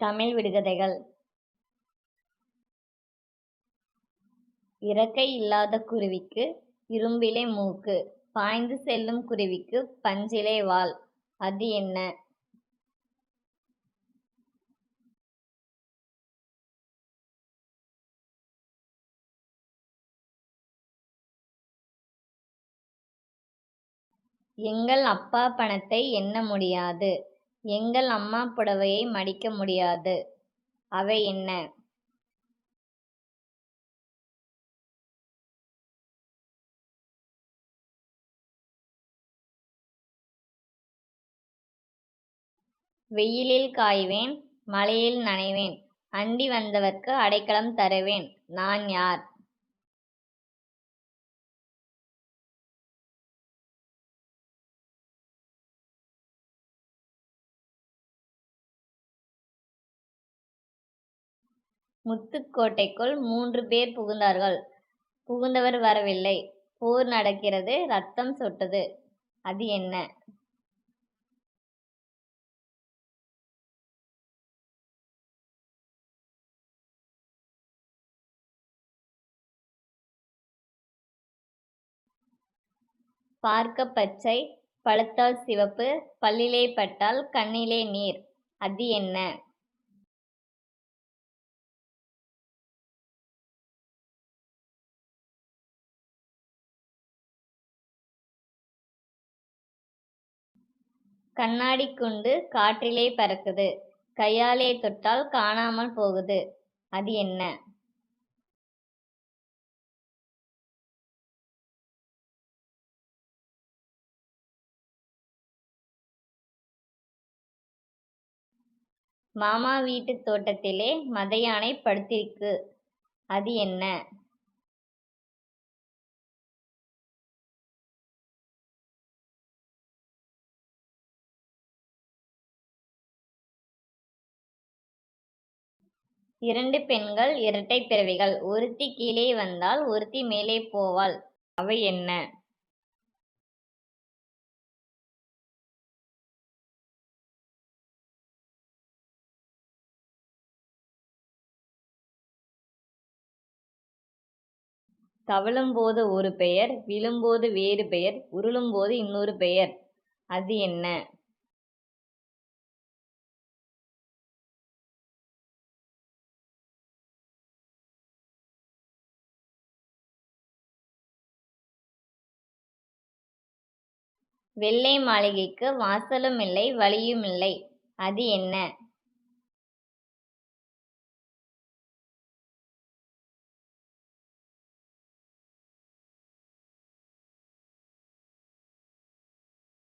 தமிழ் விடுகதைகள். இறக்கை இல்லாத குருவிக்கு இரும்பிலே மூக்கு பாய்ந்து செல்லும் குருவிக்கு பஞ்சிலே வால். அது என்ன? எங்கள் அப்பா பணத்தை எண்ண முடியாது. எங்கள் அம்மா புடவையை மடிக்க முடியாது. அவை என்ன? வெயிலில் காய்வேன் மழையில் நனைவேன் அண்டி வந்தவர்க்கு அடைக்கலம் தருவேன். நான் யார்? முத்துக்கோட்டைக்குள் மூன்று பேர் புகுந்தார்கள். புகுந்தவர் வரவில்லை. போர் நடக்கிறது. ரத்தம் சொட்டது. அது என்ன? பார்க்க பச்சை பழுத்தால் சிவப்பு பல்லிலே பட்டால் கண்ணிலே நீர். அது என்ன? கண்ணாடி குண்டு காற்றிலே பறக்குது. கையாலே தொட்டால் காணாமல் போகுது. அது என்ன? மாமா வீட்டு தோட்டத்திலே மத யானை படுத்திருக்கு. அது என்ன? இரண்டு பெண்கள் இரட்டை பிறவிகள். ஒருத்தி கீழே வந்தால் ஒருத்தி மேலே போவாள். அவை என்ன? தவழும்போது ஒரு பெயர் விழும்போது வேறு பெயர் உருளும்போது இன்னொரு பெயர். அது என்ன? வெள்ளை மாளிகைக்கு வாசலும் இல்லை வழியும் இல்லை அது என்ன?